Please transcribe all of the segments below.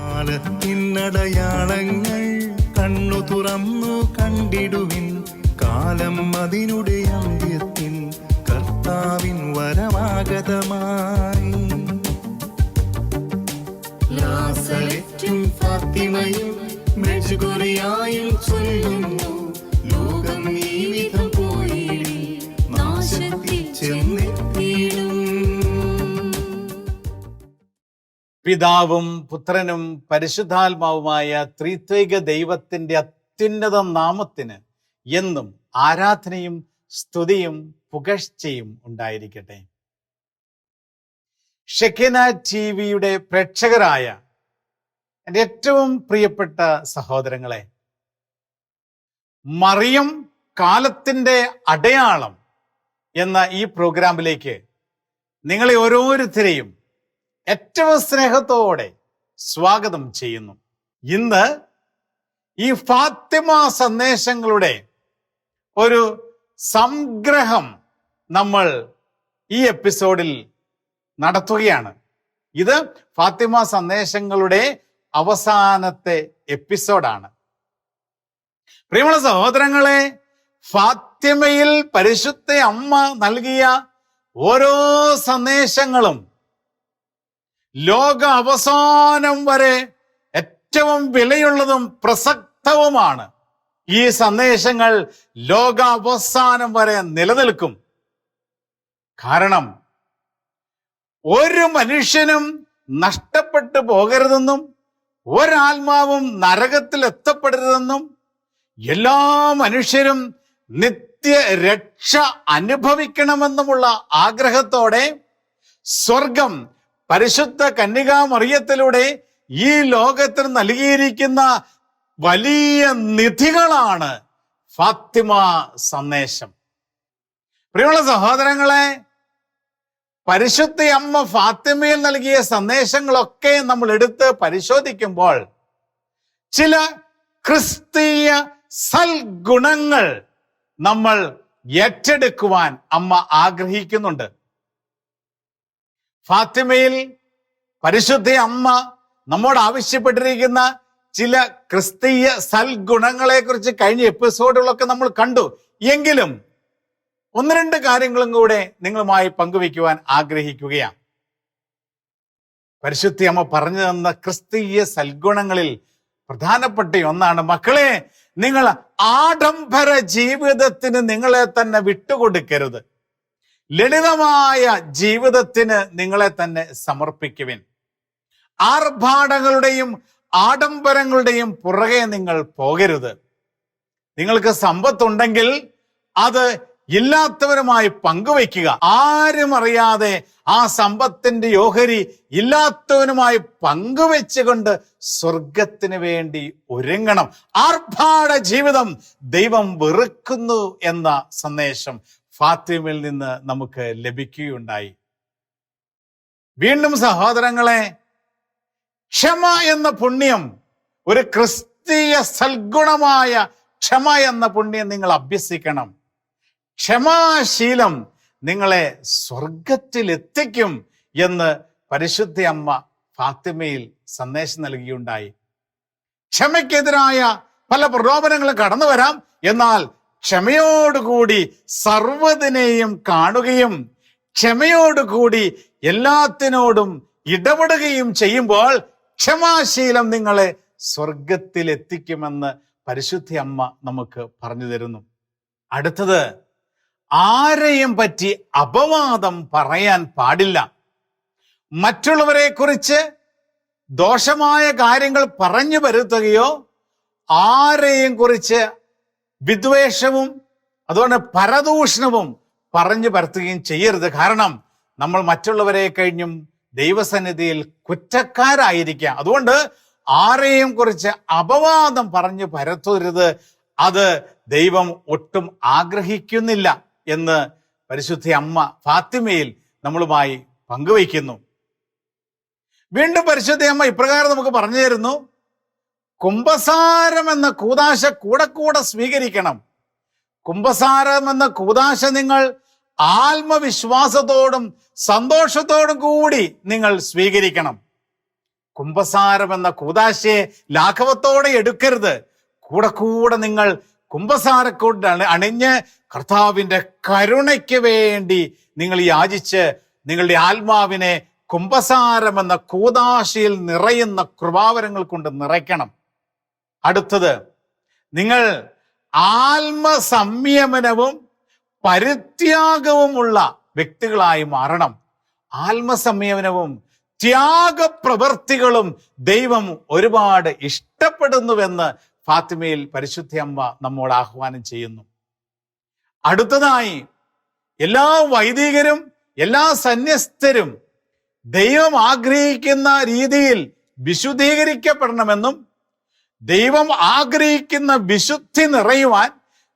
കാലത്തിനടയാളങ്ങൾ കണ്ണു തുറന്നു കണ്ടിടുവിൻ കാലം അതിനുടെ അന്ത്യത്തിൽ കർത്താവിൻ വരമാഗതമായി ലാസലറ്റും ഫാത്തിമയും ചൊല്ലുന്നു. ലോകം പോയിടി. നാശത്തിൽ പിതാവും പുത്രനും പരിശുദ്ധാത്മാവുമായ ത്രിത്വൈക ദൈവത്തിന്റെ അത്യുന്നത നാമത്തിന് എന്നും ആരാധനയും സ്തുതിയും പുകഴ്ചയും ഉണ്ടായിരിക്കട്ടെ. ഷെക്കിന ടി വിയുടെ പ്രേക്ഷകരായ എന്റെ ഏറ്റവും പ്രിയപ്പെട്ട സഹോദരങ്ങളെ മറിയം കാലത്തിന്റെ അടയാളം എന്ന ഈ പ്രോഗ്രാമിലേക്ക് നിങ്ങളെ ഓരോരുത്തരെയും ഏറ്റവും സ്നേഹത്തോടെ സ്വാഗതം ചെയ്യുന്നു. ഇന്ന് ഈ ഫാത്തിമ സന്ദേശങ്ങളുടെ ഒരു സംഗ്രഹം നമ്മൾ ഈ എപ്പിസോഡിൽ നടത്തുകയാണ്. ഇത് ഫാത്തിമ സന്ദേശങ്ങളുടെ അവസാനത്തെ എപ്പിസോഡാണ്. പ്രിയമുള്ള സഹോദരങ്ങളെ ഫാത്തിമയിൽ പരിശുദ്ധ അമ്മ നൽകിയ ഓരോ സന്ദേശങ്ങളും ലോക അവസാനം വരെ ഏറ്റവും വിലയുള്ളതും പ്രസക്തവുമാണ് ഈ സന്ദേശങ്ങൾ ലോക അവസാനം വരെ നിലനിൽക്കും. കാരണം ഒരു മനുഷ്യനും നഷ്ടപ്പെട്ടു പോകരുതെന്നും ഒരാത്മാവും നരകത്തിൽ എത്തപ്പെടരുതെന്നും എല്ലാ മനുഷ്യരും നിത്യ രക്ഷ അനുഭവിക്കണമെന്നുമുള്ള ആഗ്രഹത്തോടെ സ്വർഗം പരിശുദ്ധ കന്യകാമറിയത്തിലൂടെ ഈ ലോകത്തിന് നൽകിയിരിക്കുന്ന വലിയ നിധികളാണ് ഫാത്തിമ സന്ദേശം. പ്രിയമുള്ള സഹോദരങ്ങളെ പരിശുദ്ധ അമ്മ ഫാത്തിമയിൽ നൽകിയ സന്ദേശങ്ങളൊക്കെ നമ്മൾ എടുത്ത് പരിശോധിക്കുമ്പോൾ ചില ക്രിസ്തീയ സൽഗുണങ്ങൾ നമ്മൾ ഏറ്റെടുക്കുവാൻ അമ്മ ആഗ്രഹിക്കുന്നുണ്ട്. ഫാത്തിമയിൽ പരിശുദ്ധ അമ്മ നമ്മോട് ആവശ്യപ്പെട്ടിരിക്കുന്ന ചില ക്രിസ്തീയ സൽഗുണങ്ങളെ കുറിച്ച് കഴിഞ്ഞ എപ്പിസോഡുകളൊക്കെ നമ്മൾ കണ്ടു. എങ്കിലും ഒന്ന് രണ്ട് കാര്യങ്ങളും കൂടെ നിങ്ങളുമായി പങ്കുവയ്ക്കുവാൻ ആഗ്രഹിക്കുകയാണ്. പരിശുദ്ധി അമ്മ പറഞ്ഞു തന്ന ക്രിസ്തീയ സൽഗുണങ്ങളിൽ പ്രധാനപ്പെട്ട ഒന്നാണ്. മക്കളെ നിങ്ങൾ ആഡംബര ജീവിതത്തിന് നിങ്ങളെ തന്നെ വിട്ടുകൊടുക്കരുത്. ലളിതമായ ജീവിതത്തിന് നിങ്ങളെ തന്നെ സമർപ്പിക്കുവിൻ. ആർഭാടങ്ങളുടെയും ആഡംബരങ്ങളുടെയും പുറകെ നിങ്ങൾ പോകരുത്. നിങ്ങൾക്ക് സമ്പത്തുണ്ടെങ്കിൽ അത് ഇല്ലാത്തവരുമായി പങ്കുവയ്ക്കുക. ആരും അറിയാതെ ആ സമ്പത്തിന്റെ ഓഹരി ഇല്ലാത്തവനുമായി പങ്കുവെച്ചുകൊണ്ട് സ്വർഗത്തിന് വേണ്ടി ഒരുങ്ങണം. ആർഭാട ജീവിതം ദൈവം വെറുക്കുന്നു എന്ന സന്ദേശം ഫാത്തിമയിൽ നിന്ന് നമുക്ക് ലഭിക്കുകയുണ്ടായി. വീണ്ടും സഹോദരങ്ങളെ ക്ഷമ എന്ന പുണ്യം ഒരു ക്രിസ്തീയ സൽഗുണമായ ക്ഷമ എന്ന പുണ്യം നിങ്ങൾ അഭ്യസിക്കണം. ക്ഷമാശീലം നിങ്ങളെ സ്വർഗത്തിൽ എത്തിക്കും എന്ന് പരിശുദ്ധ അമ്മ ഫാത്തിമയിൽ സന്ദേശം നൽകിയുണ്ടായി. ക്ഷമയ്ക്കെതിരായ പല പ്രലോഭനങ്ങളും കടന്നു വരാം എന്നാൽ ക്ഷമയോടുകൂടി സർവതിനെയും കാണുകയും ക്ഷമയോടുകൂടി എല്ലാത്തിനോടും ഇടപെടുകയും ചെയ്യുമ്പോൾ ക്ഷമാശീലം നിങ്ങളെ സ്വർഗത്തിൽ എത്തിക്കുമെന്ന് പരിശുദ്ധി അമ്മ നമുക്ക് പറഞ്ഞു തരുന്നു. അടുത്തത് ആരെയും പറ്റി അപവാദം പറയാൻ പാടില്ല. മറ്റുള്ളവരെ കുറിച്ച് ദോഷമായ കാര്യങ്ങൾ പറഞ്ഞു വരുത്തുകയോ ആരെയും കുറിച്ച് വിദ്വേഷവും അതുകൊണ്ട് പരദൂഷണവും പറഞ്ഞു പരത്തുകയും ചെയ്യരുത്. കാരണം നമ്മൾ മറ്റുള്ളവരെ കഴിഞ്ഞും ദൈവസന്നിധിയിൽ കുറ്റക്കാരായിരിക്കാം. അതുകൊണ്ട് ആരെയും കുറിച്ച് അപവാദം പറഞ്ഞു പരത്തരുത്. അത് ദൈവം ഒട്ടും ആഗ്രഹിക്കുന്നില്ല എന്ന് പരിശുദ്ധ അമ്മ ഫാത്തിമയിൽ നമ്മളുമായി പങ്കുവയ്ക്കുന്നു. വീണ്ടും പരിശുദ്ധ അമ്മ ഇപ്രകാരം നമുക്ക് പറഞ്ഞു തരുന്നു. കുംഭസാരം എന്ന കൂതാശ കൂടെ കൂടെ സ്വീകരിക്കണം. കുംഭസാരം എന്ന കൂതാശ നിങ്ങൾ ആത്മവിശ്വാസത്തോടും സന്തോഷത്തോടും കൂടി നിങ്ങൾ സ്വീകരിക്കണം. കുംഭസാരം എന്ന കൂതാശയെ ലാഘവത്തോടെ എടുക്കരുത്. കൂടെ കൂടെ നിങ്ങൾ കുംഭസാരക്കൂട്ട് അണി- അണിഞ്ഞ് കർത്താവിന്റെ കരുണയ്ക്ക് വേണ്ടി നിങ്ങൾ യാചിച്ച് നിങ്ങളുടെ ആത്മാവിനെ കുംഭസാരം എന്ന കൂതാശയിൽ നിറയുന്ന കൃപാവരങ്ങൾ കൊണ്ട് നിറയ്ക്കണം. അടുത്തത് നിങ്ങൾ ആത്മസംയമനവും പരിത്യാഗവുമുള്ള വ്യക്തികളായി മാറണം. ആത്മസംയമനവും ത്യാഗപ്രവർത്തികളും ദൈവം ഒരുപാട് ഇഷ്ടപ്പെടുന്നുവെന്ന് ഫാത്തിമയിൽ പരിശുദ്ധ അമ്മ നമ്മോട് ആഹ്വാനം ചെയ്യുന്നു. അടുത്തതായി എല്ലാ വൈദികരും എല്ലാ സന്യസ്തരും ദൈവം ആഗ്രഹിക്കുന്ന രീതിയിൽ വിശുദ്ധീകരിക്കപ്പെടണമെന്നും ദൈവം ആഗ്രഹിക്കുന്ന വിശുദ്ധി നിറയുവാൻ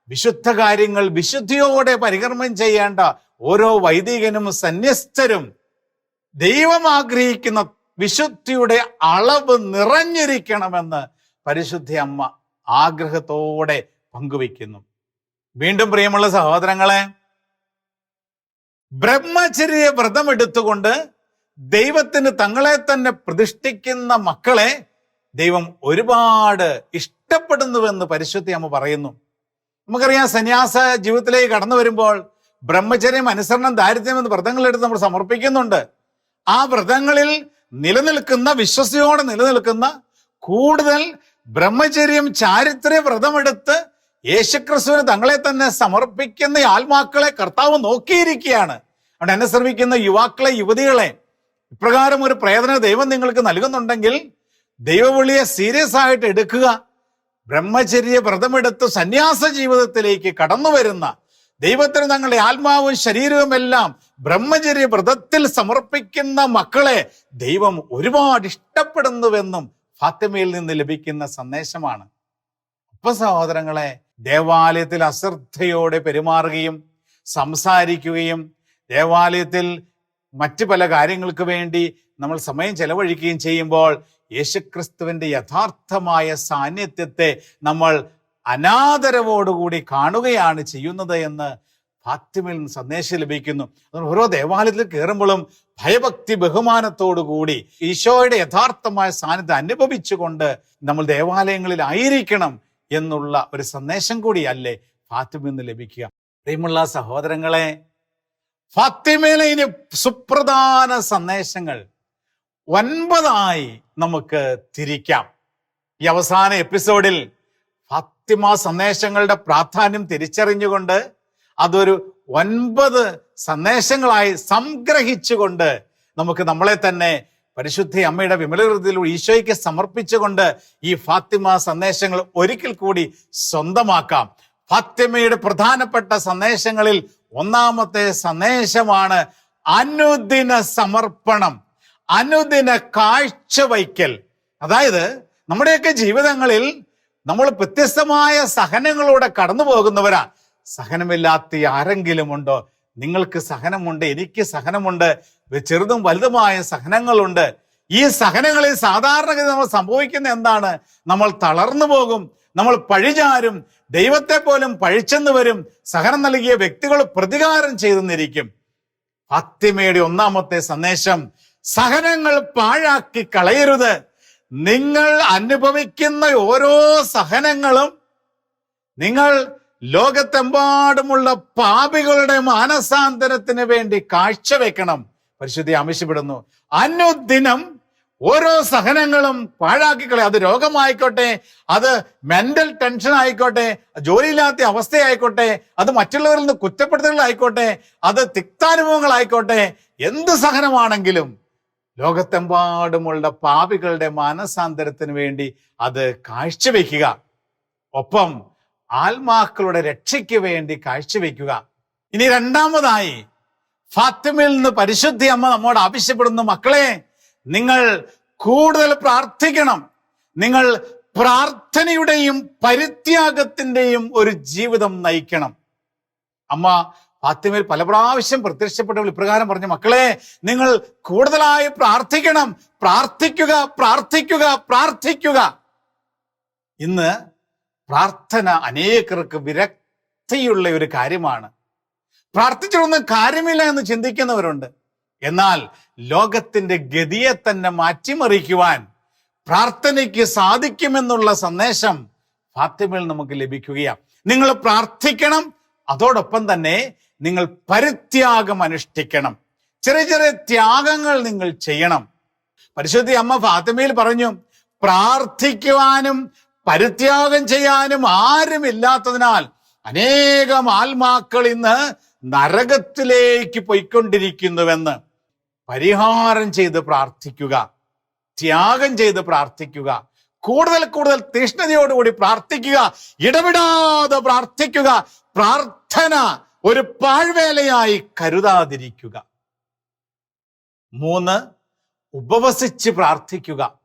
വിശുദ്ധ കാര്യങ്ങൾ വിശുദ്ധിയോടെ പരികർമ്മം ചെയ്യേണ്ട ഓരോ വൈദികനും സന്യസ്തരും ദൈവം ആഗ്രഹിക്കുന്ന വിശുദ്ധിയുടെ അളവ് നിറഞ്ഞിരിക്കണമെന്ന് പരിശുദ്ധി അമ്മ ആഗ്രഹത്തോടെ പങ്കുവയ്ക്കുന്നു. വീണ്ടും പ്രിയമുള്ള സഹോദരങ്ങളെ ബ്രഹ്മചര്യ വ്രതമെടുത്തുകൊണ്ട് ദൈവത്തിന് തങ്ങളെ തന്നെ പ്രതിഷ്ഠിക്കുന്ന മക്കളെ ദൈവം ഒരുപാട് ഇഷ്ടപ്പെടുന്നുവെന്ന് പരിശുദ്ധി അമ്മ പറയുന്നു. നമുക്കറിയാം സന്യാസ ജീവിതത്തിലേക്ക് കടന്നു വരുമ്പോൾ ബ്രഹ്മചര്യം അനുസരണം ദാരിദ്ര്യം വ്രതങ്ങൾ വ്രതങ്ങളെടുത്ത് നമ്മൾ സമർപ്പിക്കുന്നുണ്ട്. ആ വ്രതങ്ങളിൽ നിലനിൽക്കുന്ന വിശ്വസയോടെ നിലനിൽക്കുന്ന കൂടുതൽ ബ്രഹ്മചര്യം ചാരിത്ര വ്രതമെടുത്ത് യേശുക്രിസ്തുവിന് തങ്ങളെ തന്നെ സമർപ്പിക്കുന്ന ആത്മാക്കളെ കർത്താവ് നോക്കിയിരിക്കുകയാണ്. അവിടെ എന്നെ ശ്രമിക്കുന്ന യുവാക്കളെ യുവതികളെ ഇപ്രകാരം ഒരു പ്രേരണ ദൈവം നിങ്ങൾക്ക് നൽകുന്നുണ്ടെങ്കിൽ ദൈവവിളിയെ സീരിയസ് ആയിട്ട് എടുക്കുക. ബ്രഹ്മചര്യ വ്രതമെടുത്ത് സന്യാസ ജീവിതത്തിലേക്ക് കടന്നു വരുന്ന ദൈവത്തിന് തങ്ങളുടെ ആത്മാവും ശരീരവും എല്ലാം ബ്രഹ്മചര്യ വ്രതത്തിൽ സമർപ്പിക്കുന്ന മക്കളെ ദൈവം ഒരുപാട് ഇഷ്ടപ്പെടുന്നുവെന്നും ഫാത്തിമയിൽ നിന്ന് ലഭിക്കുന്ന സന്ദേശമാണ്. അപ്പ സഹോദരങ്ങളെ ദേവാലയത്തിൽ അശ്രദ്ധയോടെ പെരുമാറുകയും സംസാരിക്കുകയും ദേവാലയത്തിൽ മറ്റു പല കാര്യങ്ങൾക്ക് വേണ്ടി നമ്മൾ സമയം ചെലവഴിക്കുകയും ചെയ്യുമ്പോൾ യേശുക്രിസ്തുവിന്റെ യഥാർത്ഥമായ സാന്നിധ്യത്തെ നമ്മൾ അനാദരവോടുകൂടി കാണുകയാണ് ചെയ്യുന്നത് എന്ന് ഫാത്തിമിൽ സന്ദേശം ലഭിക്കുന്നു. അതുകൊണ്ട് ഓരോ ദേവാലയത്തിൽ കയറുമ്പോഴും ഭയഭക്തി ബഹുമാനത്തോടുകൂടി ഈശോയുടെ യഥാർത്ഥമായ സാന്നിധ്യം അനുഭവിച്ചുകൊണ്ട് നമ്മൾ ദേവാലയങ്ങളിൽ ആയിരിക്കണം എന്നുള്ള ഒരു സന്ദേശം കൂടിയല്ലേ ഫാത്തിമിൽ നിന്ന് ലഭിക്കുക. പ്രിയമുള്ള സഹോദരങ്ങളെ ഫാത്തിമയിലെ സുപ്രധാന സന്ദേശങ്ങൾ ഒൻപതായി നമുക്ക് തിരിക്കാം. ഈ അവസാന എപ്പിസോഡിൽ ഫാത്തിമ സന്ദേശങ്ങളുടെ പ്രാധാന്യം തിരിച്ചറിഞ്ഞുകൊണ്ട് അതൊരു ഒൻപത് സന്ദേശങ്ങളായി സംഗ്രഹിച്ചുകൊണ്ട് നമുക്ക് നമ്മളെ തന്നെ പരിശുദ്ധ അമ്മയുടെ വിമലഹൃദയിലൂടെ ഈശോയ്ക്ക് സമർപ്പിച്ചുകൊണ്ട് ഈ ഫാത്തിമ സന്ദേശങ്ങൾ ഒരിക്കൽ കൂടി സ്വന്തമാക്കാം. ഫാത്തിമയുടെ പ്രധാനപ്പെട്ട സന്ദേശങ്ങളിൽ ഒന്നാമത്തെ സന്ദേശമാണ് അനുദിന സമർപ്പണം. അനുദിന കാഴ്ചവയ്ക്കൽ അതായത് നമ്മുടെയൊക്കെ ജീവിതങ്ങളിൽ നമ്മൾ വ്യത്യസ്തമായ സഹനങ്ങളൂടെ കടന്നു പോകുന്നവരാ സഹനമില്ലാത്ത ആരെങ്കിലും ഉണ്ടോ നിങ്ങൾക്ക് സഹനമുണ്ട് എനിക്ക് സഹനമുണ്ട് ചെറുതും വലുതുമായ സഹനങ്ങളുണ്ട്. ഈ സഹനങ്ങളിൽ സാധാരണഗതി നമ്മൾ സംഭവിക്കുന്ന എന്താണ്? നമ്മൾ തളർന്നു പോകും നമ്മൾ പഴിചാരും ദൈവത്തെ പോലും പഴിച്ചെന്ന് വരും സഹനം നൽകിയ വ്യക്തികൾ പ്രതികാരം ചെയ്തെന്നിരിക്കും. ഫത്തിമയുടെ ഒന്നാമത്തെ സന്ദേശം സഹനങ്ങൾ പാഴാക്കി കളയരുത്. നിങ്ങൾ അനുഭവിക്കുന്ന ഓരോ സഹനങ്ങളും നിങ്ങൾ ലോകത്തെമ്പാടുമുള്ള പാപികളുടെ മാനസാന്തരത്തിന് വേണ്ടി കാഴ്ചവെക്കണം. പരിശുദ്ധി ആവശ്യപ്പെടുന്നു. അനുദിനം ഓരോ സഹനങ്ങളും പാഴാക്കിക്കളെ അത് രോഗമായിക്കോട്ടെ അത് മെന്റൽ ടെൻഷൻ ആയിക്കോട്ടെ ജോലിയില്ലാത്ത അവസ്ഥയായിക്കോട്ടെ അത് മറ്റുള്ളവരിൽ നിന്ന് കുറ്റപ്പെടുത്തലുകളായിക്കോട്ടെ അത് തിക്താനുഭവങ്ങളായിക്കോട്ടെ എന്ത് സഹനമാണെങ്കിലും ലോകത്തെമ്പാടുമുള്ള പാപികളുടെ മാനസാന്തരത്തിന് വേണ്ടി അത് കാഴ്ചവെക്കുക. ഒപ്പം ആത്മാക്കളുടെ രക്ഷയ്ക്ക് വേണ്ടി കാഴ്ചവെക്കുക. ഇനി രണ്ടാമതായി ഫാത്തിമയിൽ നിന്ന് പരിശുദ്ധി അമ്മ നമ്മോട് ആവശ്യപ്പെടുന്ന മക്കളെ നിങ്ങൾ കൂടുതൽ പ്രാർത്ഥിക്കണം. നിങ്ങൾ പ്രാർത്ഥനയുടെയും പരിത്യാഗത്തിന്റെയും ഒരു ജീവിതം നയിക്കണം. അമ്മ ഫാത്തിമയിൽ പല പ്രാവശ്യം പ്രത്യക്ഷപ്പെട്ടവൾ ഇപ്രകാരം പറഞ്ഞു മക്കളെ നിങ്ങൾ കൂടുതലായി പ്രാർത്ഥിക്കണം. പ്രാർത്ഥിക്കുക പ്രാർത്ഥിക്കുക പ്രാർത്ഥിക്കുക. ഇന്ന് പ്രാർത്ഥന അനേകർക്ക് വിരക്തിയുള്ള ഒരു കാര്യമാണ്. പ്രാർത്ഥിച്ചിട്ടൊന്നും കാര്യമില്ല എന്ന് ചിന്തിക്കുന്നവരുണ്ട്. എന്നാൽ ലോകത്തിന്റെ ഗതിയെ തന്നെ മാറ്റിമറിക്കുവാൻ പ്രാർത്ഥനയ്ക്ക് സാധിക്കുമെന്നുള്ള സന്ദേശം ഫാത്തിമയിൽ നമുക്ക് ലഭിക്കുകയാണ്. നിങ്ങൾ പ്രാർത്ഥിക്കണം അതോടൊപ്പം തന്നെ നിങ്ങൾ പരിത്യാഗം അനുഷ്ഠിക്കണം. ചെറിയ ചെറിയ ത്യാഗങ്ങൾ നിങ്ങൾ ചെയ്യണം. പരിശുദ്ധി അമ്മ ഫാത്തിമയിൽ പറഞ്ഞു പ്രാർത്ഥിക്കുവാനും പരിത്യാഗം ചെയ്യാനും ആരുമില്ലാത്തതിനാൽ അനേകം ആത്മാക്കൾ ഇന്ന് നരകത്തിലേക്ക് പോയിക്കൊണ്ടിരിക്കുന്നുവെന്ന് പരിഹാരം ചെയ്ത് പ്രാർത്ഥിക്കുക ത്യാഗം ചെയ്ത് പ്രാർത്ഥിക്കുക കൂടുതൽ കൂടുതൽ തീഷ്ണതയോടുകൂടി പ്രാർത്ഥിക്കുക ഇടപെടാതെ പ്രാർത്ഥിക്കുക പ്രാർത്ഥന ഒരു പാഴ്വേലയായി കരുതാതിരിക്കുക. മൂന്ന് ഉപവസിച്ച് പ്രാർത്ഥിക്കുക.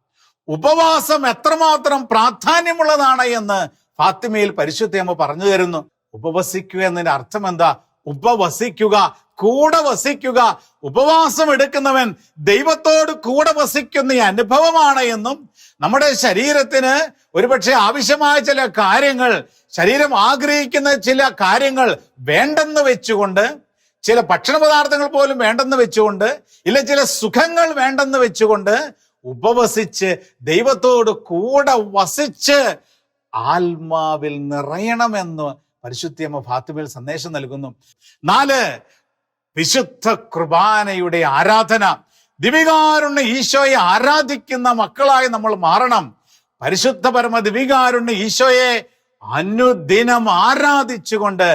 ഉപവാസം എത്രമാത്രം പ്രാധാന്യമുള്ളതാണ് എന്ന് ഫാത്തിമയിൽ പരിശുദ്ധയമ്മ പറഞ്ഞു തരുന്നു. ഉപവസിക്കുക എന്നതിന്റെ അർത്ഥം എന്താ? ഉപവസിക്കുക കൂടെ വസിക്കുക. ഉപവാസം എടുക്കുന്നവൻ ദൈവത്തോട് കൂടെ വസിക്കുന്ന അനുഭവമാണ് എന്നും നമ്മുടെ ശരീരത്തിന് ഒരുപക്ഷെ ആവശ്യമായ ചില കാര്യങ്ങൾ ശരീരം ആഗ്രഹിക്കുന്ന ചില കാര്യങ്ങൾ വേണ്ടെന്ന് വെച്ചുകൊണ്ട് ചില ഭക്ഷണ പദാർത്ഥങ്ങൾ പോലും വേണ്ടെന്ന് വെച്ചുകൊണ്ട് ഇല്ല ചില സുഖങ്ങൾ വേണ്ടെന്ന് വെച്ചുകൊണ്ട് ഉപവസിച്ച് ദൈവത്തോട് കൂടെ വസിച്ച് ആത്മാവിൽ നിറയണമെന്ന് പരിശുദ്ധിയമ്മ ഫാത്തിമയിൽ സന്ദേശം നൽകുന്നു. നാല് വിശുദ്ധ കുർബാനയുടെ ആരാധന. ദിവികാരുണ്യ ഈശോയെ ആരാധിക്കുന്ന മക്കളായി നമ്മൾ മാറണം. പരിശുദ്ധ പരമ ദിവികാരുണ്യ ഈശോയെ അനുദിനം ആരാധിച്ചുകൊണ്ട്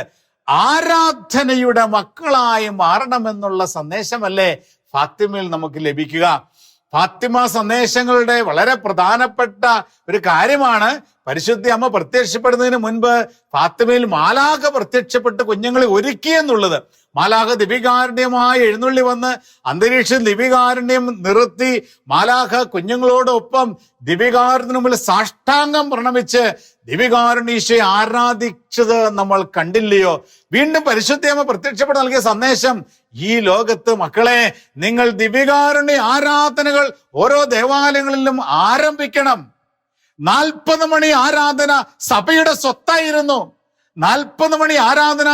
ആരാധനയുടെ മക്കളായി മാറണമെന്നുള്ള സന്ദേശമല്ലേ ഫാത്തിമയിൽ നമുക്ക് ലഭിക്കുക. ഫാത്തിമ സന്ദേശങ്ങളുടെ വളരെ പ്രധാനപ്പെട്ട ഒരു കാര്യമാണ്. പരിശുദ്ധി അമ്മ പ്രത്യക്ഷപ്പെടുന്നതിന് മുൻപ് ഫാത്തിമയിൽ മാലാഖ പ്രത്യക്ഷപ്പെട്ട് കുഞ്ഞുങ്ങളെ ഒരുക്കി എന്നുള്ളത്. മാലാഖ ദിവികാരുണ്യമായി എഴുന്നള്ളി വന്ന് അന്തരീക്ഷം ദിവികാരുണ്യം നിർത്തി മാലാഖ കുഞ്ഞുങ്ങളോടൊപ്പം ദിവികാരുണ്യത്തിന് മുമ്പിൽ സാഷ്ടാംഗം പ്രണമിച്ച് ദിപികാരുണീശയെ ആരാധിച്ചത് നമ്മൾ കണ്ടില്ലയോ? വീണ്ടും പരിശുദ്ധയമ്മ പ്രത്യക്ഷപ്പെട്ട് നൽകിയ സന്ദേശം ഈ ലോകത്ത് മക്കളെ നിങ്ങൾ ദിപികാരുണ്യ ആരാധനകൾ ഓരോ ദേവാലയങ്ങളിലും ആരംഭിക്കണം. നാൽപ്പത് മണി ആരാധന സഭയുടെ സ്വത്തായിരുന്നു. നാൽപ്പത് മണി ആരാധന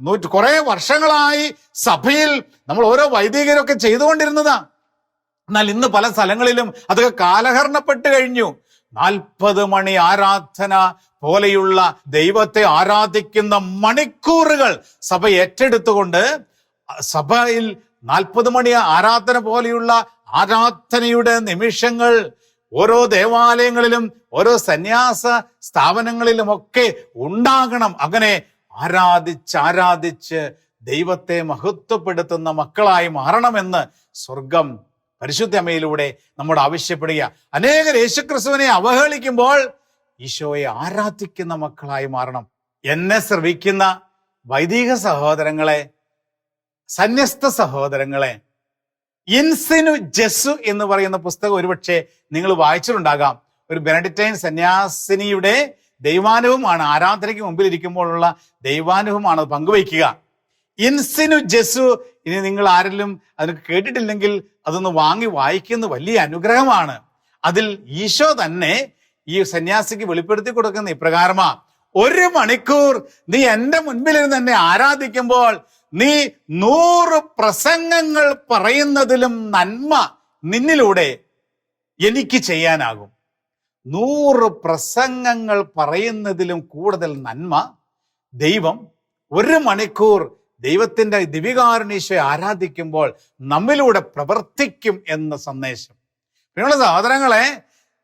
നൂറ്റി കുറെ വർഷങ്ങളായി സഭയിൽ നമ്മൾ ഓരോ വൈദികരൊക്കെ ചെയ്തുകൊണ്ടിരുന്നതാ. എന്നാൽ ഇന്ന് പല സ്ഥലങ്ങളിലും അതൊക്കെ കാലഹരണപ്പെട്ട് കഴിഞ്ഞു. നാൽപ്പത് മണി ആരാധന പോലെയുള്ള ദൈവത്തെ ആരാധിക്കുന്ന മണിക്കൂറുകൾ സഭ ഏറ്റെടുത്തുകൊണ്ട് സഭയിൽ നാൽപ്പത് മണി ആരാധന പോലെയുള്ള ആരാധനയുടെ നിമിഷങ്ങൾ ഓരോ ദേവാലയങ്ങളിലും ഓരോ സന്യാസ സ്ഥാപനങ്ങളിലും ഒക്കെ ഉണ്ടാകണം. അങ്ങനെ ആരാധിച്ച് ആരാധിച്ച് ദൈവത്തെ മഹത്വപ്പെടുത്തുന്ന മക്കളായി മാറണമെന്ന് സ്വർഗം പരിശുദ്ധ അമ്മയിലൂടെ നമ്മോട് ആവശ്യപ്പെടുക അനേകർ യേശുക്രിസ്തുവിനെ അവഹേളിക്കുമ്പോൾ ഈശോയെ ആരാധിക്കുന്ന മക്കളായി മാറണം. എന്നെ ശ്രവിക്കുന്ന വൈദിക സഹോദരങ്ങളെ സന്യസ്ത സഹോദരങ്ങളെ ഇൻസിനു ജസ്സു എന്ന് പറയുന്ന പുസ്തകം ഒരുപക്ഷെ നിങ്ങൾ വായിച്ചിട്ടുണ്ടാകാം. ഒരു ബെനഡിറ്റൈൻ സന്യാസിനിയുടെ ദൈവാനുഭവമാണ്. ആരാധനയ്ക്ക് മുമ്പിൽ ഇരിക്കുമ്പോഴുള്ള ദൈവാനുഭവമാണ് അത് പങ്കുവയ്ക്കുക. ഇൻസിനു ജസ്സു ഇനി നിങ്ങൾ ആരെങ്കിലും അതിന് കേട്ടിട്ടില്ലെങ്കിൽ അതൊന്ന് വാങ്ങി വായിക്കുന്ന വലിയ അനുഗ്രഹമാണ്. അതിൽ ഈശോ തന്നെ ഈ സന്യാസിക്ക് വെളിപ്പെടുത്തി കൊടുക്കുന്ന ഇപ്രകാരമാ. ഒരു മണിക്കൂർ നീ എന്റെ മുൻപിലിരുന്ന് എന്നെ ആരാധിക്കുമ്പോൾ നീ നൂറ് പ്രസംഗങ്ങൾ പറയുന്നതിലും നന്മ നിന്നിലൂടെ എനിക്ക് ചെയ്യാനാകും. നൂറ് പ്രസംഗങ്ങൾ പറയുന്നതിലും കൂടുതൽ നന്മ ദൈവം ഒരു മണിക്കൂർ ദൈവത്തിന്റെ ദിവികാരുണീശയെ ആരാധിക്കുമ്പോൾ നമ്മിലൂടെ പ്രവർത്തിക്കും എന്ന സന്ദേശം. പ്രിയമുള്ള സഹോദരങ്ങളെ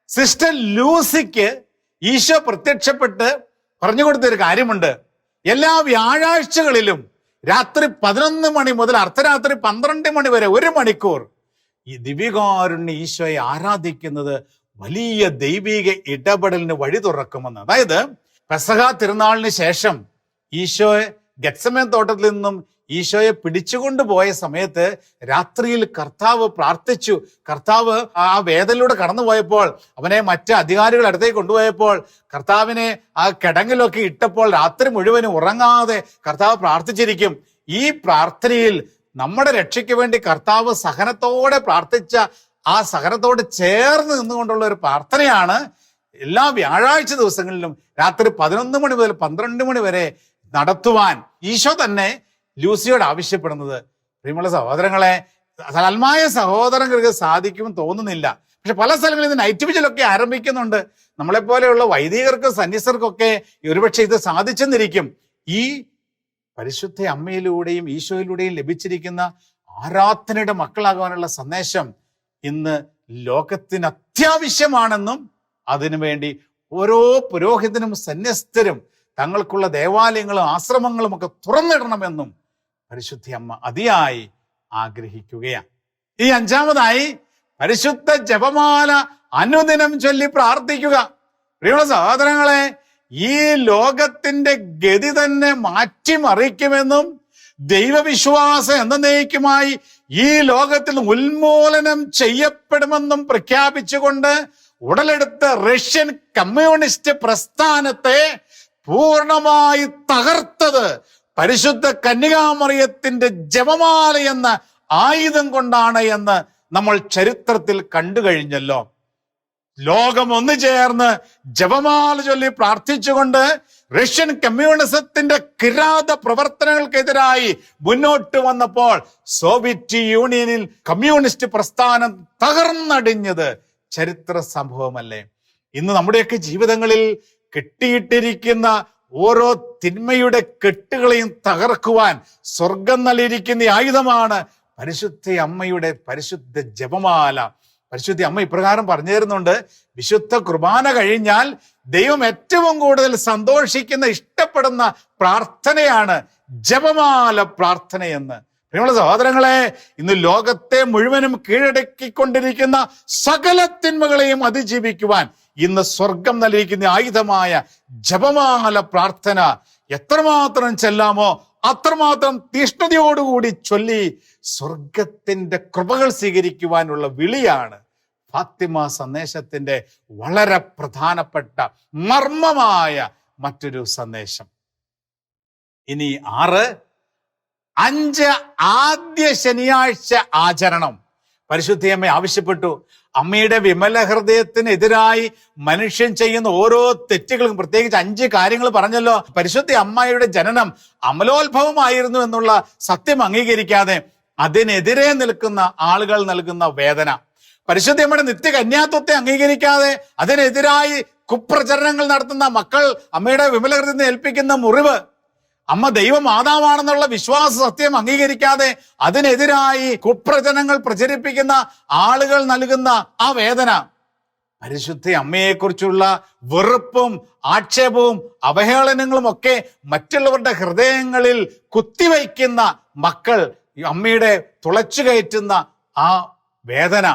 സിസ്റ്റർ ലൂസിക്ക് ഈശോ പ്രത്യക്ഷപ്പെട്ട് പറഞ്ഞു കൊടുത്തൊരു കാര്യമുണ്ട്. എല്ലാ വ്യാഴാഴ്ചകളിലും രാത്രി പതിനൊന്ന് മണി മുതൽ അർദ്ധരാത്രി പന്ത്രണ്ട് മണി വരെ ഒരു മണിക്കൂർ ഈ ദിവ്യകാരുണ്യ ഈശോയെ ആരാധിക്കുന്നത് വലിയ ദൈവിക ഇടപെടലിന് വഴി തുറക്കുമെന്ന്. അതായത് പെസഹ തിരുനാളിന് ശേഷം ഈശോയെ ഗത്സമയ തോട്ടത്തിൽ നിന്നും ഈശോയെ പിടിച്ചുകൊണ്ട് പോയ സമയത്ത് രാത്രിയിൽ കർത്താവ് പ്രാർത്ഥിച്ചു. കർത്താവ് ആ വേദനയിലൂടെ കടന്നുപോയപ്പോൾ അവനെ മറ്റ് അധികാരികൾ അടുത്തേക്ക് കൊണ്ടുപോയപ്പോൾ കർത്താവിനെ ആ കിടങ്ങിലൊക്കെ ഇട്ടപ്പോൾ രാത്രി മുഴുവനും ഉറങ്ങാതെ കർത്താവ് പ്രാർത്ഥിച്ചിരിക്കും. ഈ പ്രാർത്ഥനയിൽ നമ്മുടെ രക്ഷയ്ക്ക് വേണ്ടി കർത്താവ് സഹനത്തോടെ പ്രാർത്ഥിച്ച ആ സഹനത്തോട് ചേർന്ന് നിന്നുകൊണ്ടുള്ള ഒരു പ്രാർത്ഥനയാണ് എല്ലാ വ്യാഴാഴ്ച ദിവസങ്ങളിലും രാത്രി പതിനൊന്ന് മണി മുതൽ പന്ത്രണ്ട് മണി വരെ നടത്തുവാൻ. ഈശോ തന്നെ ലൂസിയോട് ആവശ്യപ്പെടുന്നത്. പ്രിയമുള്ള സഹോദരങ്ങളെ സൽമായ സഹോദരങ്ങൾക്ക് സാധിക്കുമെന്ന് തോന്നുന്നില്ല. പക്ഷെ പല സ്ഥലങ്ങളിൽ ഇത് നൈറ്റ് വിജിലൊക്കെ ആരംഭിക്കുന്നുണ്ട്. നമ്മളെപ്പോലെയുള്ള വൈദികർക്കും സന്യസർക്കൊക്കെ ഒരുപക്ഷെ ഇത് സാധിച്ചെന്നിരിക്കും. ഈ പരിശുദ്ധ അമ്മയിലൂടെയും ഈശോയിലൂടെയും ലഭിച്ചിരിക്കുന്ന ആരാധനയുടെ മക്കളാകാനുള്ള സന്ദേശം ഇന്ന് ലോകത്തിന് അത്യാവശ്യമാണെന്നും അതിനുവേണ്ടി ഓരോ പുരോഹിതനും സന്യസ്തരും തങ്ങൾക്കുള്ള ദേവാലയങ്ങളും ആശ്രമങ്ങളും ഒക്കെ തുറന്നിടണമെന്നും പരിശുദ്ധ അമ്മ അതിയായി ആഗ്രഹിക്കുകയാണ്. ഈ അഞ്ചാമതായി പരിശുദ്ധ ജപമാല അനുദിനം ചൊല്ലി പ്രാർത്ഥിക്കുക. പ്രിയമുള്ള സഹോദരങ്ങളെ ഈ ലോകത്തിന്റെ ഗതി തന്നെ മാറ്റിമറിക്കുമെന്നും ദൈവവിശ്വാസം എന്ന എന്നേക്കുമായി ഈ ലോകത്തിൽ ഉന്മൂലനം ചെയ്യപ്പെടുമെന്നും പ്രഖ്യാപിച്ചുകൊണ്ട് ഉടലെടുത്ത റഷ്യൻ കമ്മ്യൂണിസ്റ്റ് പ്രസ്ഥാനത്തെ പൂർണമായി തകർത്തത് പരിശുദ്ധ കന്യകാമറിയത്തിന്റെ ജപമാല എന്ന ആയുധം കൊണ്ടാണ് എന്ന് നമ്മൾ ചരിത്രത്തിൽ കണ്ടു കഴിഞ്ഞല്ലോ. ലോകം ഒന്നു ചേർന്ന് ജപമാല ചൊല്ലി പ്രാർത്ഥിച്ചുകൊണ്ട് റഷ്യൻ കമ്മ്യൂണിസത്തിന്റെ കിരാത പ്രവർത്തനങ്ങൾക്കെതിരായി മുന്നോട്ട് വന്നപ്പോൾ സോവിയറ്റ് യൂണിയനിൽ കമ്മ്യൂണിസ്റ്റ് പ്രസ്ഥാനം തകർന്നടിഞ്ഞത് ചരിത്ര സംഭവമല്ലേ. ഇന്ന് നമ്മുടെയൊക്കെ ജീവിതങ്ങളിൽ കെട്ടിയിട്ടിരിക്കുന്ന ഓരോ തിന്മയുടെ കെട്ടുകളെയും തകർക്കുവാൻ സ്വർഗം നൽകിയിരിക്കുന്ന ആയുധമാണ് പരിശുദ്ധ അമ്മയുടെ പരിശുദ്ധ ജപമാല. പരിശുദ്ധ അമ്മ ഇപ്രകാരം പറഞ്ഞു തരുന്നുണ്ട് വിശുദ്ധ കുർബാന കഴിഞ്ഞാൽ ദൈവം ഏറ്റവും കൂടുതൽ സന്തോഷിക്കുന്ന ഇഷ്ടപ്പെടുന്ന പ്രാർത്ഥനയാണ് ജപമാല പ്രാർത്ഥനയെന്ന്. പ്രിയമുള്ള സഹോദരങ്ങളെ ഇന്ന് ലോകത്തെ മുഴുവനും കീഴടക്കിക്കൊണ്ടിരിക്കുന്ന സകല തിന്മകളെയും അതിജീവിക്കുവാൻ ഇന്ന് സ്വർഗം നൽകിയിരിക്കുന്ന ആയുധമായ ജപമാല പ്രാർത്ഥന എത്രമാത്രം ചെല്ലാമോ അത്രമാത്രം തീഷ്ണതയോടുകൂടി ചൊല്ലി സ്വർഗത്തിന്റെ കൃപകൾ സ്വീകരിക്കുവാനുള്ള വിളിയാണ് ഫാത്തിമ സന്ദേശത്തിന്റെ വളരെ പ്രധാനപ്പെട്ട മർമ്മമായ മറ്റൊരു സന്ദേശം. ഇനി ആറ് അഞ്ച് ആദ്യ ശനിയാഴ്ച ആചരണം. പരിശുദ്ധിയമ്മ ആവശ്യപ്പെട്ടു. അമ്മയുടെ വിമല ഹൃദയത്തിനെതിരായി മനുഷ്യൻ ചെയ്യുന്ന ഓരോ തെറ്റുകളും പ്രത്യേകിച്ച് അഞ്ച് കാര്യങ്ങൾ പറഞ്ഞല്ലോ. പരിശുദ്ധി അമ്മയുടെ ജനനം അമലോത്ഭവമായിരുന്നു എന്നുള്ള സത്യം അംഗീകരിക്കാതെ അതിനെതിരെ നിൽക്കുന്ന ആളുകൾ നൽകുന്ന വേദന. പരിശുദ്ധി അമ്മയുടെ നിത്യകന്യാത്വത്തെ അംഗീകരിക്കാതെ അതിനെതിരായി കുപ്രചരണങ്ങൾ നടത്തുന്ന മക്കൾ അമ്മയുടെ വിമല ഹൃദയത്തെ ഏൽപ്പിക്കുന്ന മുറിവ്. അമ്മ ദൈവമാതാവാണെന്നുള്ള വിശ്വാസ സത്യം അംഗീകരിക്കാതെ അതിനെതിരായി കുപ്രചനങ്ങൾ പ്രചരിപ്പിക്കുന്ന ആളുകൾ നൽകുന്ന ആ വേദന. പരിശുദ്ധ അമ്മയെക്കുറിച്ചുള്ള വെറുപ്പും ആക്ഷേപവും അവഹേളനങ്ങളും ഒക്കെ മറ്റുള്ളവരുടെ ഹൃദയങ്ങളിൽ കുത്തിവയ്ക്കുന്ന മക്കൾ അമ്മയുടെ തുളച്ചു കയറ്റുന്ന ആ വേദന.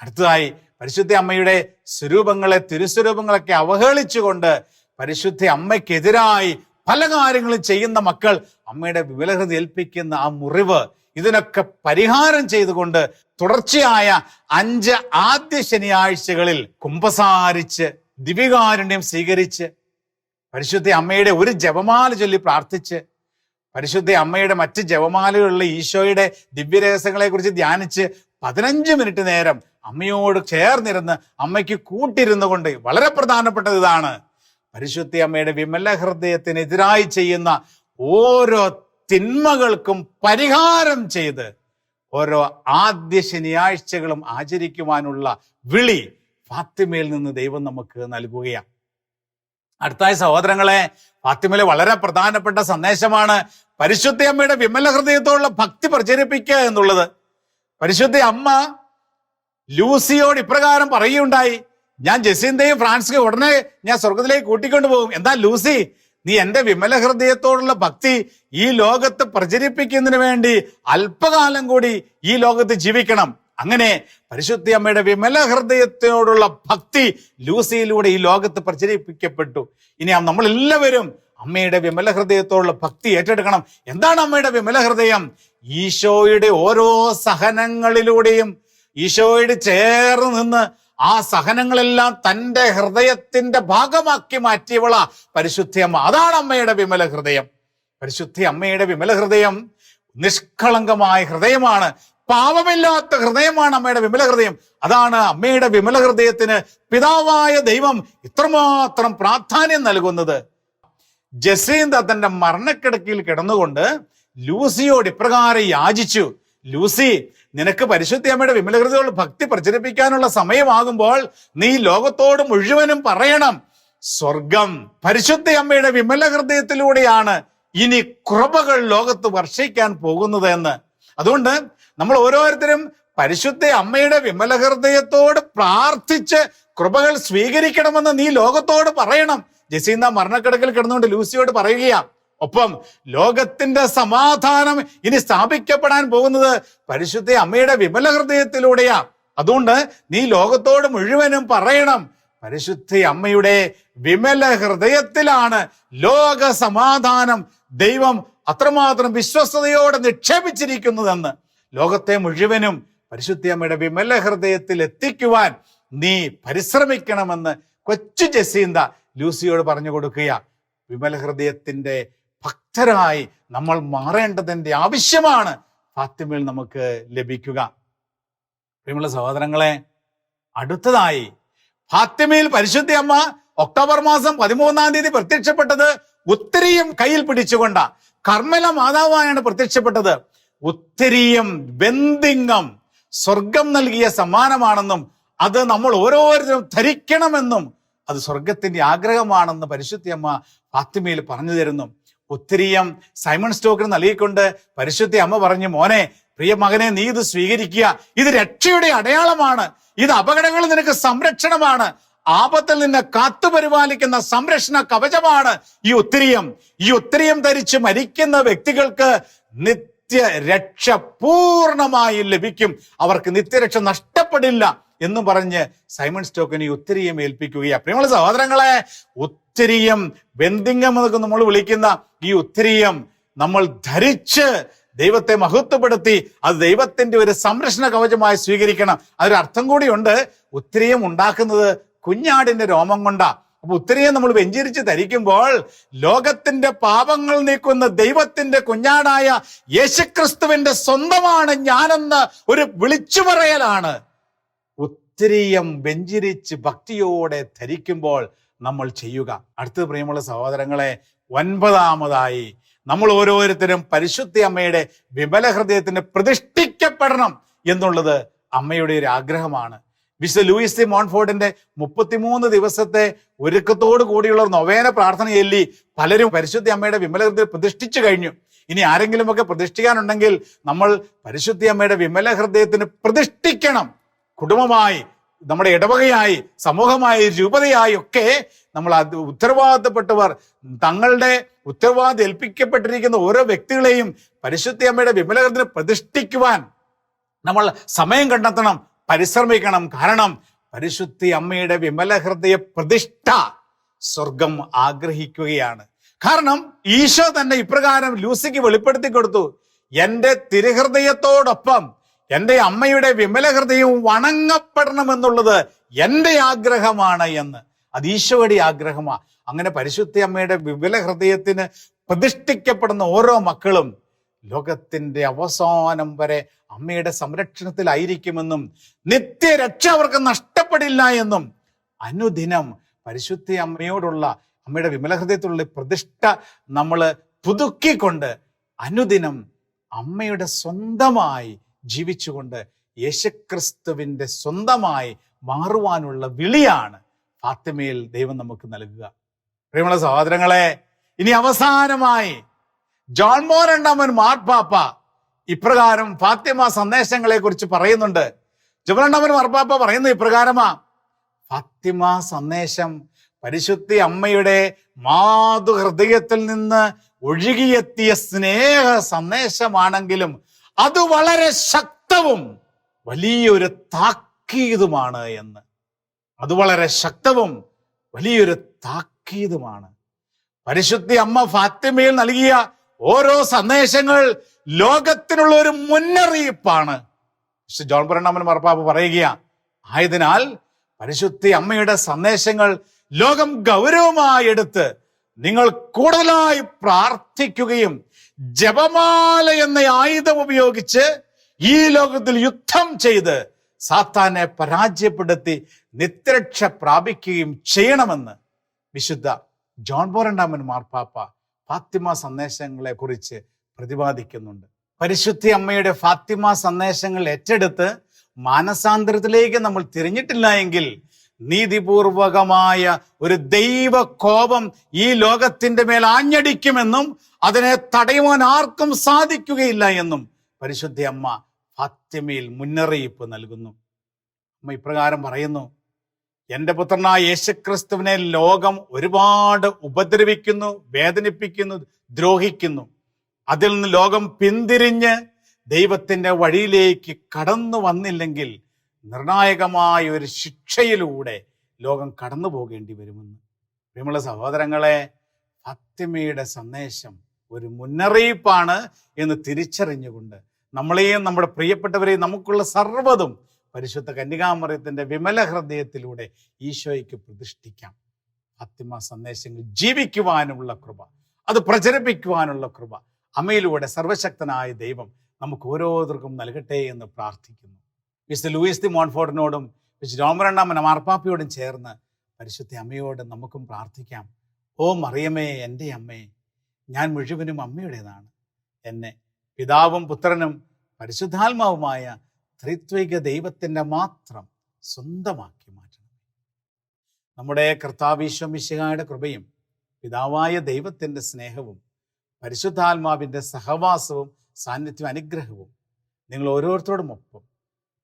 അടുത്തതായി പരിശുദ്ധ അമ്മയുടെ സ്വരൂപങ്ങളെ തിരുസ്വരൂപങ്ങളൊക്കെ അവഹേളിച്ചുകൊണ്ട് പരിശുദ്ധ അമ്മയ്ക്കെതിരായി പല കാര്യങ്ങളും ചെയ്യുന്ന മക്കൾ അമ്മയുടെ വിവലഹൃതി ഏൽപ്പിക്കുന്ന ആ മുറിവ് ഇതിനൊക്കെ പരിഹാരം ചെയ്തുകൊണ്ട് തുടർച്ചയായ അഞ്ച് ആദ്യ ശനിയാഴ്ചകളിൽ കുമ്പസാരിച്ച് ദിവികാരുണ്യം സ്വീകരിച്ച് പരിശുദ്ധ അമ്മയുടെ ഒരു ജപമാല ചൊല്ലി പ്രാർത്ഥിച്ച് പരിശുദ്ധ അമ്മയുടെ മറ്റ് ജപമാലകളിലെ ഈശോയുടെ ദിവ്യരഹസ്യങ്ങളെ കുറിച്ച് ധ്യാനിച്ച് പതിനഞ്ച് മിനിറ്റ് നേരം അമ്മയോട് ചേർന്നിരുന്ന് അമ്മയ്ക്ക് കൂട്ടിരുന്നു കൊണ്ട് വളരെ പ്രധാനപ്പെട്ടത് ഇതാണ്. പരിശുദ്ധ അമ്മയുടെ വിമല ഹൃദയത്തിനെതിരായി ചെയ്യുന്ന ഓരോ തിന്മകൾക്കും പരിഹാരം ചെയ്ത് ഓരോ ആദ്യ ശനിയാഴ്ചകളും ആചരിക്കുവാനുള്ള വിളി ഫാത്തിമയിൽ നിന്ന് ദൈവം നമുക്ക് നൽകുകയാണ്. അടുത്തായ സഹോദരങ്ങളെ ഫാത്തിമയിലെ വളരെ പ്രധാനപ്പെട്ട സന്ദേശമാണ് പരിശുദ്ധ അമ്മയുടെ വിമല ഹൃദയത്തോടുള്ള ഭക്തി പ്രചരിപ്പിക്കുക എന്നുള്ളത്. പരിശുദ്ധ അമ്മ ലൂസിയോട് ഇപ്രകാരം പറയുകയുണ്ടായി. ഞാൻ ജസീന്തയും ഫ്രാൻസിനെയും ഉടനെ ഞാൻ സ്വർഗത്തിലേക്ക് കൂട്ടിക്കൊണ്ടു പോകും. എന്താ ലൂസി? നീ എന്റെ വിമല ഹൃദയത്തോടുള്ള ഭക്തി ഈ ലോകത്ത് പ്രചരിപ്പിക്കുന്നതിന് വേണ്ടി അല്പകാലം കൂടി ഈ ലോകത്ത് ജീവിക്കണം. അങ്ങനെ പരിശുദ്ധി അമ്മയുടെ വിമല ഹൃദയത്തോടുള്ള ഭക്തി ലൂസിയിലൂടെ ഈ ലോകത്ത് പ്രചരിപ്പിക്കപ്പെട്ടു. ഇനി നമ്മൾ എല്ലാവരും അമ്മയുടെ വിമല ഹൃദയത്തോടുള്ള ഭക്തി ഏറ്റെടുക്കണം. എന്താണ് അമ്മയുടെ വിമല ഹൃദയം? ഈശോയുടെ ഓരോ സഹനങ്ങളിലൂടെയും ഈശോയുടെ ചേർന്ന് നിന്ന് ആ സഹനങ്ങളെല്ലാം തന്റെ ഹൃദയത്തിന്റെ ഭാഗമാക്കി മാറ്റിയവള പരിശുദ്ധിയമ്മ അതാണ് അമ്മയുടെ വിമല ഹൃദയം. പരിശുദ്ധി അമ്മയുടെ വിമല ഹൃദയം നിഷ്കളങ്കമായ ഹൃദയമാണ്. പാപമില്ലാത്ത ഹൃദയമാണ് അമ്മയുടെ വിമല ഹൃദയം. അതാണ് അമ്മയുടെ വിമല ഹൃദയത്തിന് പിതാവായ ദൈവം ഇത്രമാത്രം പ്രാധാന്യം നൽകുന്നത്. ജസീന്ത തന്റെ മരണക്കിടക്കയിൽ കിടന്നുകൊണ്ട് ലൂസിയോട് ഇപ്രകാരം യാചിച്ചു. ലൂസി നിനക്ക് പരിശുദ്ധിയമ്മയുടെ വിമലഹൃതയോട് ഭക്തി പ്രചരിപ്പിക്കാനുള്ള സമയമാകുമ്പോൾ നീ ലോകത്തോട് മുഴുവനും പറയണം. സ്വർഗം പരിശുദ്ധ അമ്മയുടെ വിമല ഹൃദയത്തിലൂടെയാണ് ഇനി കൃപകൾ ലോകത്ത് വർഷിക്കാൻ പോകുന്നത് എന്ന് അതുകൊണ്ട് നമ്മൾ ഓരോരുത്തരും പരിശുദ്ധ അമ്മയുടെ വിമല ഹൃദയത്തോട് പ്രാർത്ഥിച്ച് കൃപകൾ സ്വീകരിക്കണമെന്ന് നീ ലോകത്തോട് പറയണം. ജസീന്ത മരണക്കിടക്കിൽ കിടന്നുകൊണ്ട് ലൂസിയോട് പറയുകയാ ഒപ്പം ലോകത്തിന്റെ സമാധാനം ഇനി സ്ഥാപിക്കപ്പെടാൻ പോകുന്നത് പരിശുദ്ധ അമ്മയുടെ വിമല ഹൃദയത്തിലൂടെയാ അതുകൊണ്ട് നീ ലോകത്തോട് മുഴുവനും പറയണം. പരിശുദ്ധ അമ്മയുടെ വിമല ഹൃദയത്തിലാണ് ലോക സമാധാനം ദൈവം അത്രമാത്രം വിശ്വസ്തയോടെ നിക്ഷേപിച്ചിരിക്കുന്നതെന്ന് ലോകത്തെ മുഴുവനും പരിശുദ്ധ അമ്മയുടെ വിമല ഹൃദയത്തിൽ എത്തിക്കുവാൻ നീ പരിശ്രമിക്കണമെന്ന് കൊച്ചു ജസീന്ത ലൂസിയോട് പറഞ്ഞു കൊടുക്കുക വിമല ഹൃദയത്തിന്റെ ഭക്തരായി നമ്മൾ മാറേണ്ടതിന്റെ ആവശ്യമാണ് ഫാത്തിമയിൽ നമുക്ക് ലഭിക്കുക. പ്രിയമുള്ള സഹോദരങ്ങളെ അടുത്തതായി ഫാത്തിമയിൽ പരിശുദ്ധ അമ്മ ഒക്ടോബർ മാസം പതിമൂന്നാം തീയതി പ്രത്യക്ഷപ്പെട്ടത് ഒത്തിരിയും കയ്യിൽ പിടിച്ചുകൊണ്ട കർമ്മല മാതാവായാണ് പ്രത്യക്ഷപ്പെട്ടത്. ഒത്തിരിയും ബന്ധിങ്ങം സ്വർഗം നൽകിയ സമ്മാനമാണെന്നും അത് നമ്മൾ ഓരോരുത്തരും ധരിക്കണമെന്നും അത് സ്വർഗത്തിന്റെ ആഗ്രഹമാണെന്ന് പരിശുദ്ധ അമ്മ ഫാത്തിമയിൽ പറഞ്ഞു തരുന്നു. ഉത്തരീയം സൈമൺ സ്റ്റോക്കിന് നൽകിക്കൊണ്ട് പരിശുദ്ധ അമ്മ പറഞ്ഞു മോനെ പ്രിയ മകനെ നീ ഇത് സ്വീകരിക്കുക. ഇത് രക്ഷയുടെ അടയാളമാണ്. ഇത് അപകടങ്ങളിൽ നിനക്ക് സംരക്ഷണമാണ്. ആപത്തിൽ നിന്ന് കാത്തു പരിപാലിക്കുന്ന സംരക്ഷണ കവചമാണ്. ഈ ഉത്തരീയം ഈ ഉത്തരീയം ധരിച്ച് മരിക്കുന്ന വ്യക്തികൾക്ക് നിത്യരക്ഷ പൂർണമായി ലഭിക്കും. അവർക്ക് നിത്യരക്ഷ നഷ്ടപ്പെടില്ല. എന്ന് പറഞ്ഞ് സൈമൺ സ്റ്റോക്കിനെ ഒത്തിരിയും ഏൽപ്പിക്കുകയാണ് പ്രിയമുള്ള സഹോദരങ്ങളെ ഒത്തിരിയും ബന്ധിങ്ങം എന്നൊക്കെ നമ്മൾ വിളിക്കുന്ന ഈ ഒത്തിരിയും നമ്മൾ ധരിച്ച് ദൈവത്തെ മഹത്വപ്പെടുത്തി അത് ദൈവത്തിന്റെ ഒരു സംരക്ഷണ കവചമായി സ്വീകരിക്കണം. അതൊരു അർത്ഥം കൂടിയുണ്ട് ഉത്തരീയം ഉണ്ടാക്കുന്നത് കുഞ്ഞാടിന്റെ രോമം കൊണ്ടാ. അപ്പൊ ഉത്തരീയം നമ്മൾ വെഞ്ചരിച്ച് ധരിക്കുമ്പോൾ ലോകത്തിന്റെ പാപങ്ങൾ നീക്കുന്ന ദൈവത്തിന്റെ കുഞ്ഞാടായ യേശുക്രിസ്തുവിന്റെ സ്വന്തമാണ് ഞാനെന്ന് ഒരു വിളിച്ചു പറയലാണ് ഉത്തരീയം വെഞ്ചിരിച്ച് ഭക്തിയോടെ ധരിക്കുമ്പോൾ നമ്മൾ ചെയ്യുക. അടുത്ത പ്രിയമുള്ള സഹോദരങ്ങളെ ഒൻപതാമതായി നമ്മൾ ഓരോരുത്തരും പരിശുദ്ധ അമ്മയുടെ വിമല ഹൃദയത്തിന് പ്രതിഷ്ഠിക്കപ്പെടണം എന്നുള്ളത് അമ്മയുടെ ഒരു ആഗ്രഹമാണ്. വിശുദ്ധ ലൂയിസ് ദി മോൺഫോർഡിന്റെ മുപ്പത്തിമൂന്ന് ദിവസത്തെ ഒരുക്കത്തോടു കൂടിയുള്ള നൊവേന പ്രാർത്ഥനയല്ലി പലരും പരിശുദ്ധ അമ്മയുടെ വിമല ഹൃദയം പ്രതിഷ്ഠിച്ചു കഴിഞ്ഞു. ഇനി ആരെങ്കിലുമൊക്കെ പ്രതിഷ്ഠിക്കാനുണ്ടെങ്കിൽ നമ്മൾ പരിശുദ്ധ അമ്മയുടെ വിമല ഹൃദയത്തിന് പ്രതിഷ്ഠിക്കണം. കുടുംബമായി നമ്മുടെ ഇടവകയായി സമൂഹമായി രൂപതയായി ഒക്കെ നമ്മൾ ഉത്തരവാദിത്തപ്പെട്ടവർ തങ്ങളുടെ ഉത്തരവാദിത്തം ഏൽപ്പിക്കപ്പെട്ടിരിക്കുന്ന ഓരോ വ്യക്തികളെയും പരിശുദ്ധ അമ്മയുടെ വിമലകത്തിന് പ്രതിഷ്ഠിക്കുവാൻ നമ്മൾ സമയം കണ്ടെത്തണം പരിശ്രമിക്കണം. കാരണം പരിശുദ്ധി അമ്മയുടെ വിമല ഹൃദയ പ്രതിഷ്ഠ സ്വർഗം ആഗ്രഹിക്കുകയാണ്. കാരണം ഈശോ തന്നെ ഇപ്രകാരം ലൂസിക്ക് വെളിപ്പെടുത്തി കൊടുത്തു എന്റെ തിരുഹൃദയത്തോടൊപ്പം എന്റെ അമ്മയുടെ വിമല ഹൃദയവും വണങ്ങപ്പെടണമെന്നുള്ളത് എന്റെ ആഗ്രഹമാണ് എന്ന്. അത് ഈശോയുടെ ആഗ്രഹമാ. അങ്ങനെ പരിശുദ്ധ അമ്മയുടെ വിമല ഹൃദയത്തിന് പ്രതിഷ്ഠിക്കപ്പെടുന്ന ഓരോ മക്കളും ലോകത്തിന്റെ അവസാനം വരെ അമ്മയുടെ സംരക്ഷണത്തിലായിരിക്കുമെന്നും നിത്യരക്ഷ അവർക്ക് നഷ്ടപ്പെടില്ല എന്നും അനുദിനം പരിശുദ്ധ അമ്മയോടുള്ള അമ്മയുടെ വിമല ഹൃദയത്തിലുള്ള പ്രതിഷ്ഠ നമ്മൾ പുതുക്കിക്കൊണ്ട് അനുദിനം അമ്മയുടെ സ്വന്തമായി ജീവിച്ചുകൊണ്ട് യേശുക്രിസ്തുവിന്റെ സ്വന്തമായി മാറുവാനുള്ള വിളിയാണ് ഫാത്തിമയിൽ ദൈവം നമുക്ക് നൽകുക. പ്രിയമുള്ള സഹോദരങ്ങളെ ഇനി അവസാനമായി ജോൺ മോൻ രണ്ടാമൻ മാർപ്പാപ്പ ഇപ്രകാരം ഫാത്തിമ സന്ദേശങ്ങളെ കുറിച്ച് പറയുന്നുണ്ട്. ജോൺ രണ്ടാമൻ മാർപ്പാപ്പ പറയുന്നു ഇപ്രകാരമാ ഫാത്തിമ സന്ദേശം പരിശുദ്ധി അമ്മയുടെ മാതൃഹൃദയത്തിൽ നിന്ന് ഒഴുകിയെത്തിയ സ്നേഹ സന്ദേശമാണെങ്കിലും അത് വളരെ ശക്തവും വലിയൊരു താക്കീതുമാണ് എന്ന്. അത് വളരെ ശക്തവും വലിയൊരു താക്കീതുമാണ്. പരിശുദ്ധി അമ്മ ഫാത്തിമയിൽ നൽകിയ ഓരോ സന്ദേശങ്ങൾ ലോകത്തിനുള്ള ഒരു മുന്നറിയിപ്പാണ്. ജോൺ പുരണമ്മൻ മറപ്പാപ്പ് പറയുക ആയതിനാൽ പരിശുദ്ധി അമ്മയുടെ സന്ദേശങ്ങൾ ലോകം ഗൗരവമായി എടുത്ത് നിങ്ങൾ കൂടുതലായി പ്രാർത്ഥിക്കുകയും ജപമാല എന്ന ആയുധം ഉപയോഗിച്ച് ഈ ലോകത്തിൽ യുദ്ധം ചെയ്ത് സാത്താനെ പരാജയപ്പെടുത്തി നിത്യരക്ഷ പ്രാപിക്കുകയും ചെയ്യണമെന്ന് വിശുദ്ധ ജോൺ ബോറണ്ടാമൻ മാർപ്പാപ്പ ഫാത്തിമ സന്ദേശങ്ങളെ കുറിച്ച് പ്രതിപാദിക്കുന്നുണ്ട്. പരിശുദ്ധി അമ്മയുടെ ഫാത്തിമ സന്ദേശങ്ങൾ ഏറ്റെടുത്ത് മാനസാന്തരത്തിലേക്ക് നമ്മൾ തിരിഞ്ഞിട്ടില്ല എങ്കിൽ നീതിപൂർവകമായ ഒരു ദൈവ കോപം ഈ ലോകത്തിന്റെ മേൽ ആഞ്ഞടിക്കുമെന്നും അതിനെ തടയുവാൻ ആർക്കും സാധിക്കുകയില്ല എന്നും പരിശുദ്ധ അമ്മ ഫാത്തിമയിൽ മുന്നറിയിപ്പ് നൽകുന്നു. അമ്മ ഇപ്രകാരം പറയുന്നു എന്റെ പുത്രനായ യേശുക്രിസ്തുവിനെ ലോകം ഒരുപാട് ഉപദ്രവിക്കുന്നു വേദനിപ്പിക്കുന്നു ദ്രോഹിക്കുന്നു. അതിൽ നിന്ന് ലോകം പിന്തിരിഞ്ഞ് ദൈവത്തിന്റെ വഴിയിലേക്ക് കടന്നു വന്നില്ലെങ്കിൽ നിർണായകമായ ഒരു ശിക്ഷയിലൂടെ ലോകം കടന്നു പോകേണ്ടി വരുമെന്ന്. പ്രിയമുള്ള സഹോദരങ്ങളെ ഫത്തിമയുടെ സന്ദേശം ഒരു മുന്നറിയിപ്പാണ് എന്ന് തിരിച്ചറിഞ്ഞുകൊണ്ട് നമ്മളെയും നമ്മുടെ പ്രിയപ്പെട്ടവരെയും നമുക്കുള്ള സർവതും പരിശുദ്ധ കന്യകാമറിയത്തിന്റെ വിമല ഹൃദയത്തിലൂടെ ഈശോയ്ക്ക് പ്രതിഷ്ഠിക്കാം. ഫത്തിമ സന്ദേശങ്ങൾ ജീവിക്കുവാനുള്ള കൃപ അത് പ്രചരിപ്പിക്കുവാനുള്ള കൃപ അമ്മയിലൂടെ സർവശക്തനായ ദൈവം നമുക്ക് ഓരോരുത്തർക്കും നൽകട്ടെ എന്ന് പ്രാർത്ഥിക്കുന്നു. വിശുദ്ധ ലൂയിസ് ദി മോൺഫോർഡിനോടും വിശുദ്ധ രോമരണ്ണാമൻ മാർപ്പാപ്പയോടും ചേർന്ന് പരിശുദ്ധ അമ്മയോട് നമുക്കും പ്രാർത്ഥിക്കാം. ഓ മറിയമേ എന്റെ അമ്മേ ഞാൻ മുഴുവനും അമ്മയുടേതാണ്. എന്നെ പിതാവും പുത്രനും പരിശുദ്ധാത്മാവുമായ ത്രിത്വിക ദൈവത്തിന്റെ മാത്രം സ്വന്തമാക്കി മാറ്റണം. നമ്മുടെ കർത്താവിശ്വമിശിഹായുടെ കൃപയും പിതാവായ ദൈവത്തിന്റെ സ്നേഹവും പരിശുദ്ധാത്മാവിന്റെ സഹവാസവും സാന്നിധ്യം അനുഗ്രഹവും നിങ്ങൾ ഓരോരുത്തരോടും ഒപ്പം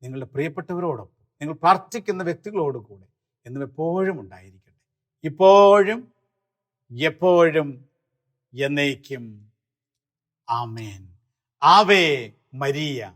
നിങ്ങളുടെ പ്രിയപ്പെട്ടവരോടൊപ്പം നിങ്ങൾ പ്രാർത്ഥിക്കുന്ന വ്യക്തികളോട് കൂടെ എന്നും എപ്പോഴും ഉണ്ടായിരിക്കട്ടെ. ഇപ്പോഴും എപ്പോഴും എന്നേക്കും. ആമേൻ. ആവേ മരിയ.